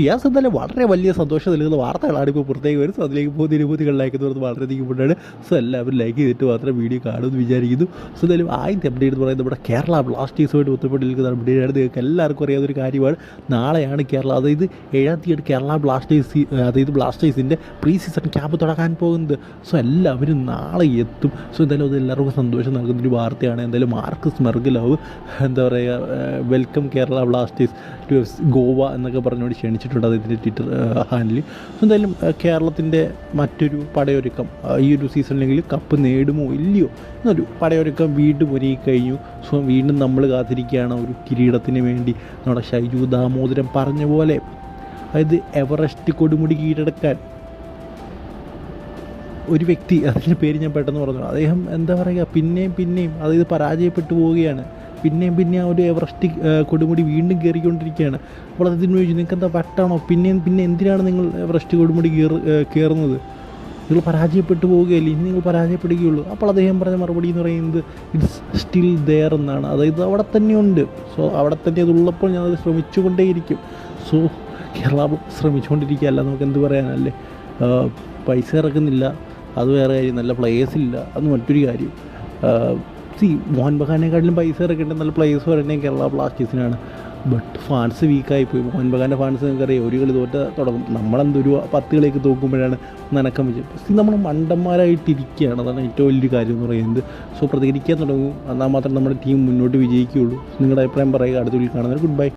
ഫിയാസ് എന്തായാലും വളരെ വലിയ സന്തോഷം നൽകുന്ന വാർത്തകളാണ് ഇപ്പോൾ പുറത്തേക്ക് വരുന്നത്. സോ അതിലേക്ക് പോകുന്ന നിരവധികൾ ലൈക്ക് എന്ന് വളരെയധികം കൊണ്ടാണ് സോ എല്ലാവരും ലൈക്ക് ചെയ്തിട്ട് മാത്രം വീഡിയോ കാണുമെന്ന് വിചാരിക്കുന്നു. സോ എന്തായാലും ആദ്യത്തെ അപ്ഡേറ്റ് എന്ന് പറയുന്നത് നമ്മുടെ കേരള ബ്ലാസ്റ്റേഴ്സുമായിട്ട് ഒത്തുപെട്ട് നിൽക്കുന്ന അപ്ഡേറ്റ് ആണ്. നിങ്ങൾക്ക് എല്ലാവർക്കും അറിയാവുന്ന ഒരു കാര്യമാണ്. നാളെയാണ് കേരള അതായത് ഏഴാം തീയതി കേരള ബ്ലാസ്റ്റേഴ്സ് അതായത് ബ്ലാസ്റ്റേഴ്സിന്റെ പ്രീ സീസൺ ക്യാമ്പ് തുടങ്ങാൻ പോകുന്നത്. സോ എല്ലാവരും നാളെ എത്തും. സോ എന്തായാലും അത് എല്ലാവർക്കും സന്തോഷം നൽകുന്ന ഒരു വാർത്തയാണ്. എന്തായാലും മാർക്കസ് മെർഗലവ് എന്താ പറയുക welcome Kerala Blasters to Goa എന്നൊക്കെ പറഞ്ഞുകൊണ്ട് ക്ഷണിച്ചിട്ടുണ്ട് അതിന്റെ ട്വിറ്റർ ഹാൻഡിൽ എന്തായാലും കേരളത്തിന്റെ മറ്റൊരു പടയൊരുക്കം ഈ ഒരു സീസണിലെങ്കിൽ കപ്പ് നേടുമോ ഇല്ലയോ എന്നൊരു പടയൊരുക്കം വീണ്ടും ഒരുങ്ങി കഴിഞ്ഞു സോ വീണ്ടും നമ്മൾ കാത്തിരിക്കുകയാണ് ഒരു കിരീടത്തിന് വേണ്ടി. നമ്മുടെ ഷൈജു ദാമോദരൻ പറഞ്ഞ പോലെ അതായത് എവറസ്റ്റ് കൊടുമുടി കീഴടക്കാൻ. ഒരു വ്യക്തി അതിന്റെ പേര് ഞാൻ പെട്ടെന്ന് പറഞ്ഞു അദ്ദേഹം എന്താ പറയുക പിന്നെയും പിന്നെയും അതായത് പരാജയപ്പെട്ടു പോവുകയാണ്. പിന്നെയും പിന്നെ ഒരു എവറസ്റ്റ് കൊടുമുടി വീണ്ടും കയറിക്കൊണ്ടിരിക്കുകയാണ്. അപ്പോൾ അതിന് ചോദിച്ചു നിങ്ങൾക്ക് എന്താ വട്ടാണോ പിന്നെയും പിന്നെ എന്തിനാണ് നിങ്ങൾ എവറസ്റ്റ് കൊടുമുടി കയറി കയറുന്നത്? നിങ്ങൾ പരാജയപ്പെട്ടു പോവുകയല്ലേ? ഇനി നിങ്ങൾ പരാജയപ്പെടുകയുള്ളൂ. അപ്പോൾ അദ്ദേഹം പറഞ്ഞ മറുപടി എന്ന് പറയുന്നത് ഇറ്റ്സ് സ്റ്റിൽ ദെയർ എന്നാണ്. അതായത് അവിടെ തന്നെയുണ്ട് സോ അവിടെ തന്നെ അതുള്ളപ്പോൾ ഞാൻ അത് ശ്രമിച്ചുകൊണ്ടേയിരിക്കും. സോ കേരള ശ്രമിച്ചുകൊണ്ടിരിക്കുകയല്ല. നമുക്ക് എന്ത് പറയാനല്ലേ? പൈസ ഇറക്കുന്നില്ല. അത് വേറെ കാര്യം. നല്ല പ്ലേയേഴ്സ് ഇല്ല. അത് മറ്റൊരു കാര്യം. സി മോഹൻ ബഗാനെക്കാട്ടിലും പൈസ ഇറക്കേണ്ട നല്ല പ്ലേയേഴ്സ് പറയുന്നത് കേരള ബ്ലാസ്റ്റേഴ്സിനാണ്. ബട്ട് ഫാൻസ് വീക്കായി പോയി മോഹൻ ബഗാന്റെ ഫാൻസ് നിങ്ങൾക്കറിയാം ഒരു കളി തോറ്റ തുടങ്ങും നമ്മളെന്തൊരു പത്ത് കളിയൊക്കെ തോക്കുമ്പോഴാണ് നനക്കം വെച്ച്. സി നമ്മൾ മണ്ടന്മാരായിട്ടിരിക്കുകയാണ്. അതാണ് ഏറ്റവും വലിയൊരു കാര്യം എന്ന് പറയുന്നത്. സോ പ്രതികരിക്കാൻ തുടങ്ങും. എന്നാൽ മാത്രം നമ്മുടെ ടീം മുന്നോട്ട് വിജയിക്കുകയുള്ളൂ. നിങ്ങളുടെ അഭിപ്രായം പറയുക. അടുത്ത വീട്ടിൽ കാണുന്നത് ഗുഡ് ബൈ